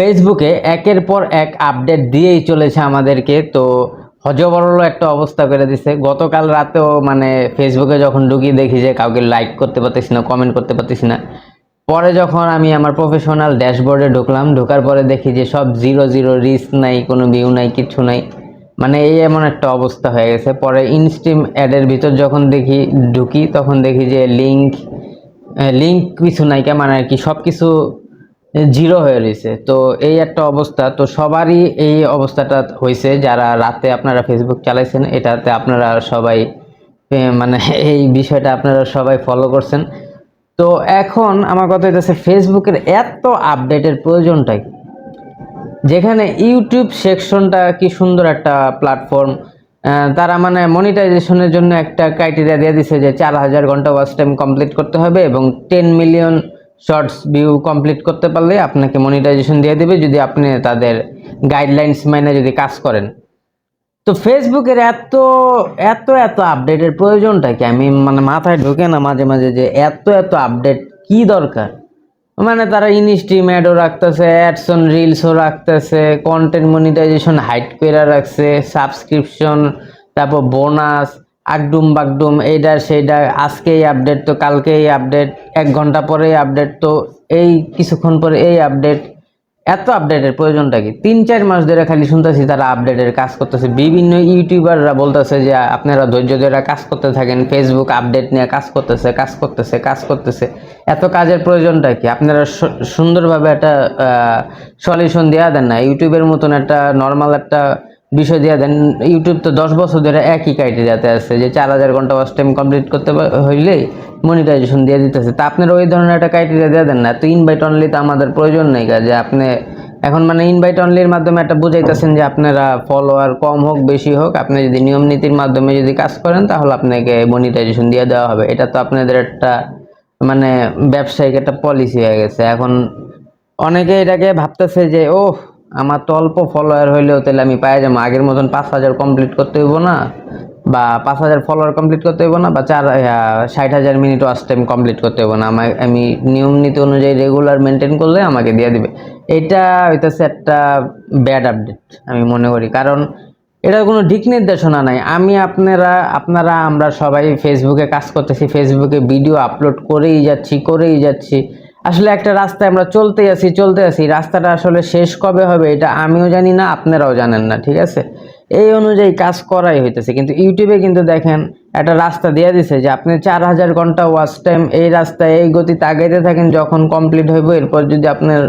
ফেসবুকে একের পর এক আপডেট দিয়েই চলেছে আমাদেরকে। তো হজবরল একটা অবস্থা করে দিছে। গতকাল রাতেও মানে ফেসবুকে যখন ঢুকি দেখি যে কাউকে লাইক করতে পারতেছি না কমেন্ট করতে পারতেছি না, পরে যখন আমি আমার প্রফেশনাল ড্যাশবোর্ডে ঢুকলাম, ঢোকার পরে দেখি যে সব জিরো জিরো রিস্ক নাই, কোনো ভিউ নাই কিচ্ছু নাই। মানে এই এমন একটা অবস্থা হয়ে গেছে। পরে ইনস্ট্রিম অ্যাডের ভিতর যখন দেখি, ঢুকি, তখন দেখি যে লিঙ্ক লিঙ্ক কিছু নাই কে মানে আর কি সব কিছু জিরো হয়ে রয়েছে। তো এই একটা অবস্থা, তো সবারই এই অবস্থাটা হয়েছে যারা রাতে আপনারা ফেসবুক চালাইছেন, এটাতে আপনারা সবাই মানে এই বিষয়টা আপনারা সবাই ফলো করছেন। তো এখন আমার কথা হইতেছে ফেসবুকের এত আপডেটের প্রয়োজনটা কি? যেখানে ইউটিউব সেকশনটা কি সুন্দর একটা প্ল্যাটফর্ম তারা মানে মনিটাইজেশনের জন্য একটা ক্রাইটেরিয়া দিয়ে দিছে যে চার হাজার ঘণ্টা ওয়াচ টাইম কমপ্লিট করতে হবে এবং ten million shorts view complete করতে পারলে আপনাকে মনিটাইজেশন দিয়ে দেবে যদি আপনি তাদের গাইডলাইন্স মেনে যদি কাজ করেন। তো ফেসবুকের এত এত এত আপডেটের প্রয়োজনটা কি? আমি মানে মাথায় ঢোকে না মাঝে মাঝে যে এত এত আপডেট কি দরকার? মানে তারা ইনস্ট্রিম অ্যাডও রাখতেছে অ্যাডসন রিলসও রাখতেছে কন্টেন্ট মনিটাইজেশন হাইট করে রাখছে সাবস্ক্রিপশন তারপর বোনাস আগডুম বাগডুম এইটা সেইটা আজকেই আপডেট তো কালকেই আপডেট এক ঘণ্টা পরে আপডেট তো এই কিছুক্ষণ পরে এই আপডেট এত আপডেটের প্রয়োজনটা কি? তিন, চার মাস ধরে খালি শুনতেছি তারা আপডেটের কাজ করতেছে। বিভিন্ন ইউটিউবাররা বলতেছে যে, আপনারা ধৈর্য ধরে কাজ করতে থাকেন ফেসবুক আপডেট নিয়ে কাজ করতেছে কাজ করতেছে কাজ করতেছে। এত কাজের প্রয়োজনটা কি? আপনারা সুন্দরভাবে একটা সলিউশন দেওয়া দেন না। ইউটিউবের মতন একটা নর্মাল একটা বিষয় দিয়ে দেন ইউটিউব তো দশ বছর ধরে একই ক্রাইটেরিয়াতে আছে যে চার হাজার ঘণ্টা ওয়াচ টাইম কমপ্লিট করতে হইলেই মনিটাইজেশন দিয়ে দিতেছে। তা আপনারা ওই ধরনের একটা ক্রাইটেরিয়া দিয়ে দেন না। তো ইনভাইট অনলি তো আমাদের প্রয়োজন নেই যে আপনি এখন মানে ইনভাইট অনলির মাধ্যমে একটা বুঝাইতেছেন যে আপনারা ফলোয়ার কম হোক, বেশি হোক, আপনি যদি নিয়ম নীতির মাধ্যমে যদি কাজ করেন, তাহলে আপনাকে মনিটাইজেশন দিয়ে দেওয়া হবে। এটা তো আপনাদের একটা মানে ব্যবসায়িক একটা পলিসি হয়ে গেছে। এখন অনেকে এটাকে ভাবতেছে যে ও আমার তো অল্প ফলোয়ার হইলেও তাহলে আমি পাই যাব আগের মতন পাঁচ হাজার কমপ্লিট করতে হইব না, বা পাঁচ হাজার ফলোয়ার কমপ্লিট করতে হইব না, বা চার ষাট হাজার মিনিট ওয়াচ টাইম কমপ্লিট করতে হইব না। আমার, আমি নিয়ম নীতি অনুযায়ী রেগুলার মেনটেন করলে আমাকে দিয়ে দিবে। এটা হইতেছে একটা ব্যাড আপডেট আমি মনে করি। কারণ এটার কোনো দিক নির্দেশনা নাই। আমি আপনারা আপনারা, আমরা সবাই ফেসবুকে কাজ করতেছি। ফেসবুকে ভিডিও আপলোড করেই যাচ্ছি করেই যাচ্ছি। আসলে একটা রাস্তায় আমরা চলতে আছি চলতে আসি রাস্তাটা আসলে শেষ কবে হবে এটা আমিও জানি না, আপনারাও জানেন না, ঠিক আছে? এই অনুযায়ী কাজ করাই হইতেছে। কিন্তু ইউটিউবে কিন্তু দেখেন, একটা রাস্তা দিয়ে দিছে যে আপনি চার হাজার ঘণ্টা ওয়াচ টাইম এই রাস্তায় এই গতিতে আগাইতে থাকেন, যখন কমপ্লিট হইব, এরপর যদি আপনার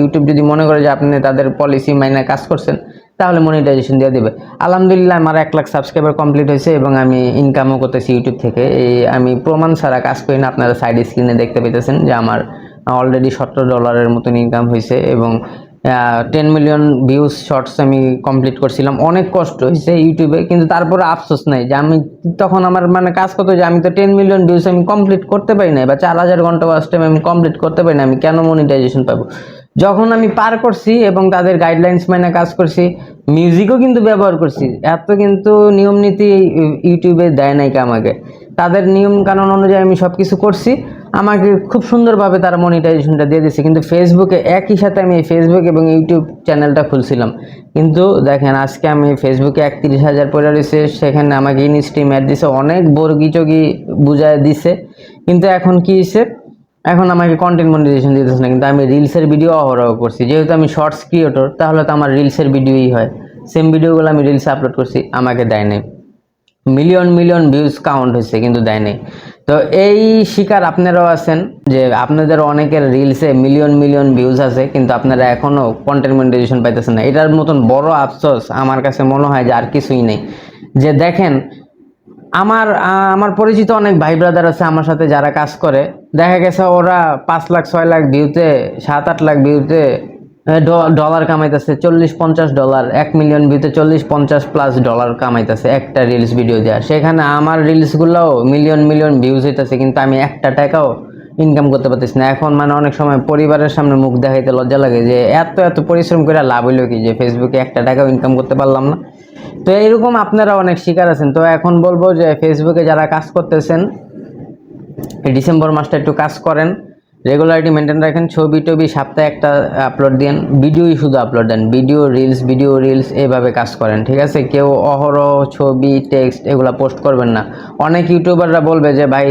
ইউটিউব যদি মনে করে যে আপনি তাদের পলিসি মাইনে কাজ করছেন, তাহলে মনিটাইজেশন দিয়ে দেবে। আলহামদুলিল্লাহ আমার এক লাখ সাবস্ক্রাইবার কমপ্লিট হয়েছে এবং আমি ইনকামও করতেছি ইউটিউব থেকে। এই আমি প্রমাণ ছাড়া কাজ করি না, আপনারা সাইড স্ক্রিনে দেখতে পেতেছেন যে আমার অলরেডি সতেরো ডলারের মতন ইনকাম হয়েছে এবং টেন মিলিয়ন ভিউজ শর্টস আমি কমপ্লিট করছিলাম। অনেক কষ্ট হয়েছে ইউটিউবে কিন্তু তারপরে আফসোস নাই যে আমি তখন আমার মানে কাজ করতে যে আমি তো টেন মিলিয়ন ভিউজ আমি কমপ্লিট করতে পারি না বা চার হাজার ঘণ্টা ওয়াচ টাইম আমি কমপ্লিট করতে পারি না আমি কেন মনিটাইজেশন পাবো? যখন আমি পার করছি এবং তাদের গাইডলাইন্স মেনে কাজ করছি মিউজিকও কিন্তু ব্যবহার করছি, এত কিন্তু নিয়ম নীতি ইউটিউবে দেয় নাই আমাকে। তাদের নিয়ম কানুন অনুযায়ী আমি সব কিছু করছি আমাকে খুব সুন্দরভাবে তারা মনিটাইজেশনটা দিয়ে দিচ্ছে কিন্তু ফেসবুকে একই সাথে আমি ফেসবুক এবং ইউটিউব চ্যানেলটা খুলছিলাম। কিন্তু দেখেন, আজকে আমি ফেসবুকে একত্রিশ হাজার পড়ে রয়েছে, সেখানে আমাকে ইনস্ট্রিম অ্যাড দিছে, অনেক বর্গি চগি বুঝায় দিছে। কিন্তু এখন কি হয়েছে? এখন আমাকে কন্টেন্ট মনিটাইজেশন দিতেছে না, কিন্তু আমি রিলসের ভিডিও অহরহ করছি। যেহেতু আমি শর্টস ক্রিয়েটর তাহলে তো আমার রিলসের ভিডিওই হয়। সেম ভিডিওগুলো আমি রিলসে আপলোড করছি, আমাকে দেয় নাই। মিলিয়ন মিলিয়ন ভিউজ কাউন্ট হয়েছে, কিন্তু দেয় নাই। তো এই শিকার আপনারাও আছেন যে আপনাদের অনেকের রিলসে মিলিয়ন মিলিয়ন ভিউজ আছে, কিন্তু আপনারা এখনও কন্টেন্ট মনিটাইজেশন পাইতেছেন না। এটার মতন বড় আফসোস আমার কাছে মনে হয় যে আর কিছুই নেই। যে দেখেন, আমার আমার পরিচিত অনেক ভাই ব্রাদার আছে আমার সাথে যারা কাজ করে। দেখা গেছে ওরা পাঁচ লাখ, ছয় লাখ ভিউতে সাত, আট লাখ ভিউতে ডলার কামাইতেছে চল্লিশ পঞ্চাশ ডলার এক মিলিয়ন ভিউতে চল্লিশ পঞ্চাশ প্লাস ডলার কামাইতেছে একটা রিলস ভিডিও দেওয়া সেখানে আমার রিলসগুলোও মিলিয়ন মিলিয়ন ভিউজ হইতেছে, কিন্তু আমি একটা টাকাও ইনকাম করতে পারতেছি না। এখন মানে অনেক সময় পরিবারের সামনে মুখ দেখাইতে লজ্জা লাগে যে এত এত পরিশ্রম করে লাভ হইল কি? যে ফেসবুকে একটা টাকাও ইনকাম করতে পারলাম না। তো এরকম আপনারা অনেক শিকার আছেন। তো এখন বলব যে ফেসবুকে যারা কাজ করতেছেন ডিসেম্বর মাসটা একটু কাজ করেন। রেগুলারিটি মেনটেন রাখেন, ছবি টবি সপ্তাহে একটা আপলোড দেন ভিডিওই শুধু আপলোড দেন ভিডিও রিলস ভিডিও রিলস এভাবে কাজ করেন, ঠিক আছে? কেউ অহরহ ছবি টেক্সট এগুলো পোস্ট করবেন না। অনেক ইউটিউবাররা বলবে যে, ভাই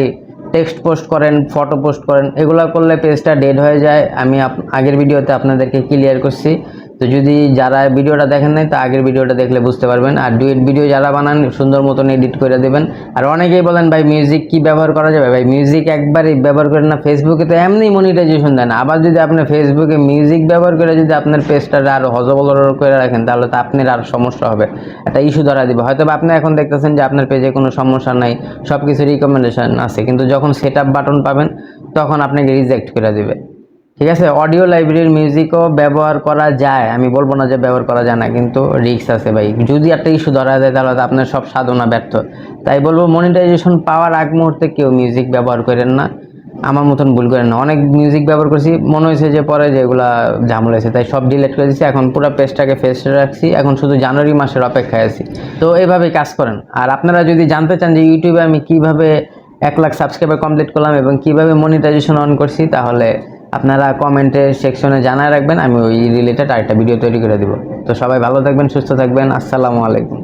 টেক্সট পোস্ট করেন ফটো পোস্ট করেন, এগুলো করলে পেজটা ডেড হয়ে যায়। আমি আগের ভিডিওতে আপনাদেরকে ক্লিয়ার করছি। তো যদি যারা ভিডিওটা দেখেন নাই, তা আগের ভিডিওটা দেখলে বুঝতে পারবেন। আর ডুয়েট ভিডিও যারা বানান, সুন্দর মতন এডিট করে দেবেন। আর অনেকেই বলেন, ভাই মিউজিক কি ব্যবহার করা যাবে? ভাই মিউজিক একবারই ব্যবহার করেন না। ফেসবুকে তো এমনি মনিটাইজেশন দেন। আবার যদি আপনি ফেসবুকে মিউজিক ব্যবহার করে যদি আপনার পেজটা আরও হজবল করে রাখেন, তাহলে তো আপনার আর সমস্যা হবে। একটা ইস্যু ধরা দেবে। হয়তো আপনি এখন দেখতেছেন যে আপনার পেজে কোনো সমস্যা নাই সব কিছু রিকমেন্ডেশন আছে। কিন্তু যখন সেট বাটন পাবেন, তখন আপনাকে রিজেক্ট করে দিবে। ঠিক আছে? অডিও লাইব্রেরির মিউজিকও ব্যবহার করা যায়। আমি বলব না যে ব্যবহার করা যায় না, কিন্তু রিস্ক আছে ভাই। যদি একটা ইস্যু ধরা যায়, তাহলে আপনার সব সাধনা ব্যর্থ। তাই বলব মনিটাইজেশন পাওয়ার আগ মুহূর্তে কেউ মিউজিক ব্যবহার করেন না। আমার মতন ভুল করেন না। অনেক মিউজিক ব্যবহার করেছি, মনে হয়েছে যে পরে যেগুলা ঝামেলা হয়েছে, তাই সব ডিলিট করে দিচ্ছি এখন পুরো পেজটাকে ফেস রাখছি। এখন শুধু জানুয়ারি মাসের অপেক্ষায় আছি। তো এইভাবেই কাজ করেন। আর আপনারা যদি জানতে চান যে ইউটিউবে আমি কীভাবে এক লাখ সাবস্ক্রাইবার কমপ্লিট করলাম এবং কীভাবে মনিটাইজেশন অন করছি, তাহলে আপনারা কমেন্টের সেকশনে জানায় রাখবেন, আমি ওই রিলেটেড আরেকটা ভিডিও তৈরি করে দেবো। তো সবাই ভালো থাকবেন, সুস্থ থাকবেন, আসসালামু আলাইকুম।